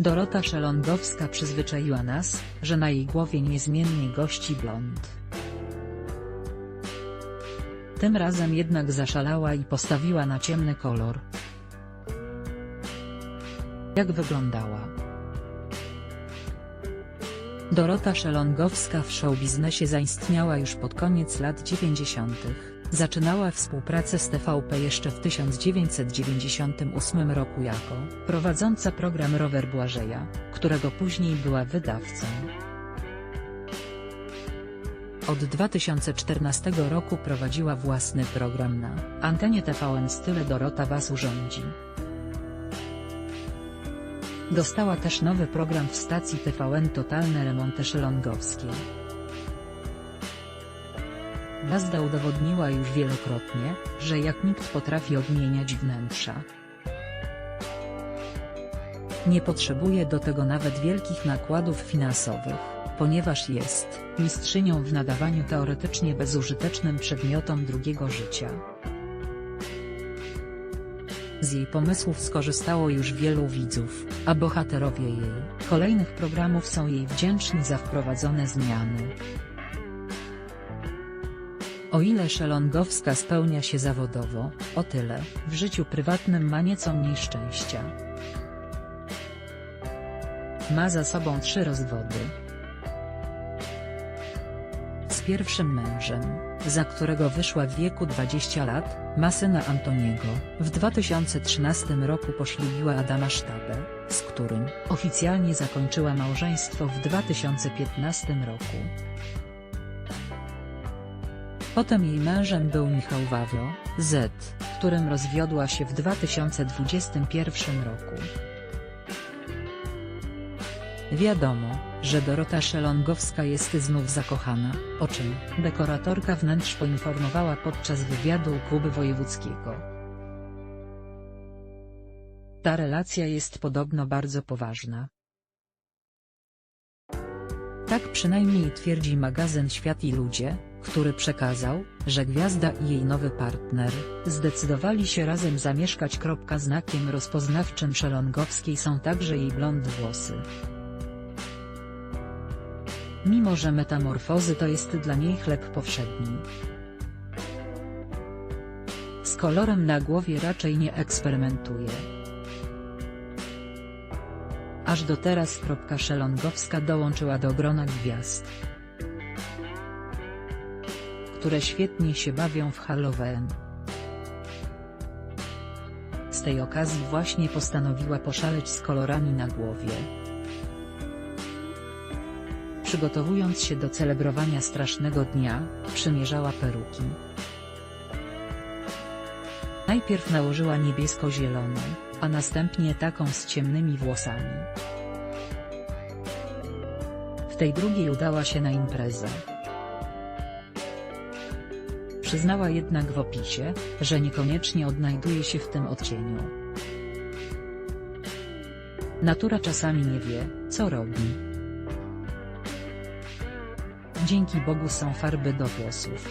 Dorota Szelongowska przyzwyczaiła nas, że na jej głowie niezmiennie gości blond. Tym razem jednak zaszalała i postawiła na ciemny kolor. Jak wyglądała? Dorota Szelongowska w showbiznesie zaistniała już pod koniec lat 90. Zaczynała współpracę z TVP jeszcze w 1998 roku jako prowadząca program Rower Błażeja, którego później była wydawcą. Od 2014 roku prowadziła własny program na antenie TVN Style Dorota Was urządzi. Dostała też nowy program w stacji TVN Totalne Remonty Szelongowskiej. Gwiazda udowodniła już wielokrotnie, że jak nikt potrafi odmieniać wnętrza. Nie potrzebuje do tego nawet wielkich nakładów finansowych, ponieważ jest mistrzynią w nadawaniu teoretycznie bezużytecznym przedmiotom drugiego życia. Z jej pomysłów skorzystało już wielu widzów, a bohaterowie jej kolejnych programów są jej wdzięczni za wprowadzone zmiany. O ile Szelongowska spełnia się zawodowo, o tyle w życiu prywatnym ma nieco mniej szczęścia. Ma za sobą trzy rozwody. Z pierwszym mężem, za którego wyszła w wieku 20 lat, ma syna Antoniego. W 2013 roku poślubiła Adama Sztabę, z którym oficjalnie zakończyła małżeństwo w 2015 roku. Potem jej mężem był Michał Wawro, Z, którym rozwiodła się w 2021 roku. Wiadomo, że Dorota Szelongowska jest znów zakochana, o czym dekoratorka wnętrz poinformowała podczas wywiadu klubu wojewódzkiego. Ta relacja jest podobno bardzo poważna. Tak przynajmniej twierdzi magazyn Świat i Ludzie, który przekazał, że gwiazda i jej nowy partner zdecydowali się razem zamieszkać. Znakiem rozpoznawczym Szelongowskiej są także jej blond włosy. Mimo że metamorfozy to jest dla niej chleb powszedni. Z kolorem na głowie raczej nie eksperymentuje. Aż do teraz. Szelongowska dołączyła do grona gwiazd, które świetnie się bawią w Halloween. Z tej okazji właśnie postanowiła poszaleć z kolorami na głowie. Przygotowując się do celebrowania strasznego dnia, przymierzała peruki. Najpierw nałożyła niebiesko-zieloną, a następnie taką z ciemnymi włosami. W tej drugiej udała się na imprezę. Przyznała jednak w opisie, że niekoniecznie odnajduje się w tym odcieniu. Natura czasami nie wie, co robi. Dzięki Bogu są farby do włosów.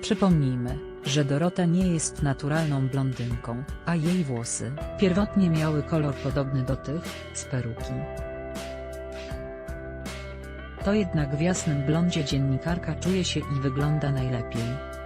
Przypomnijmy, że Dorota nie jest naturalną blondynką, a jej włosy pierwotnie miały kolor podobny do tych z peruki. To jednak w jasnym blondzie dziennikarka czuje się i wygląda najlepiej.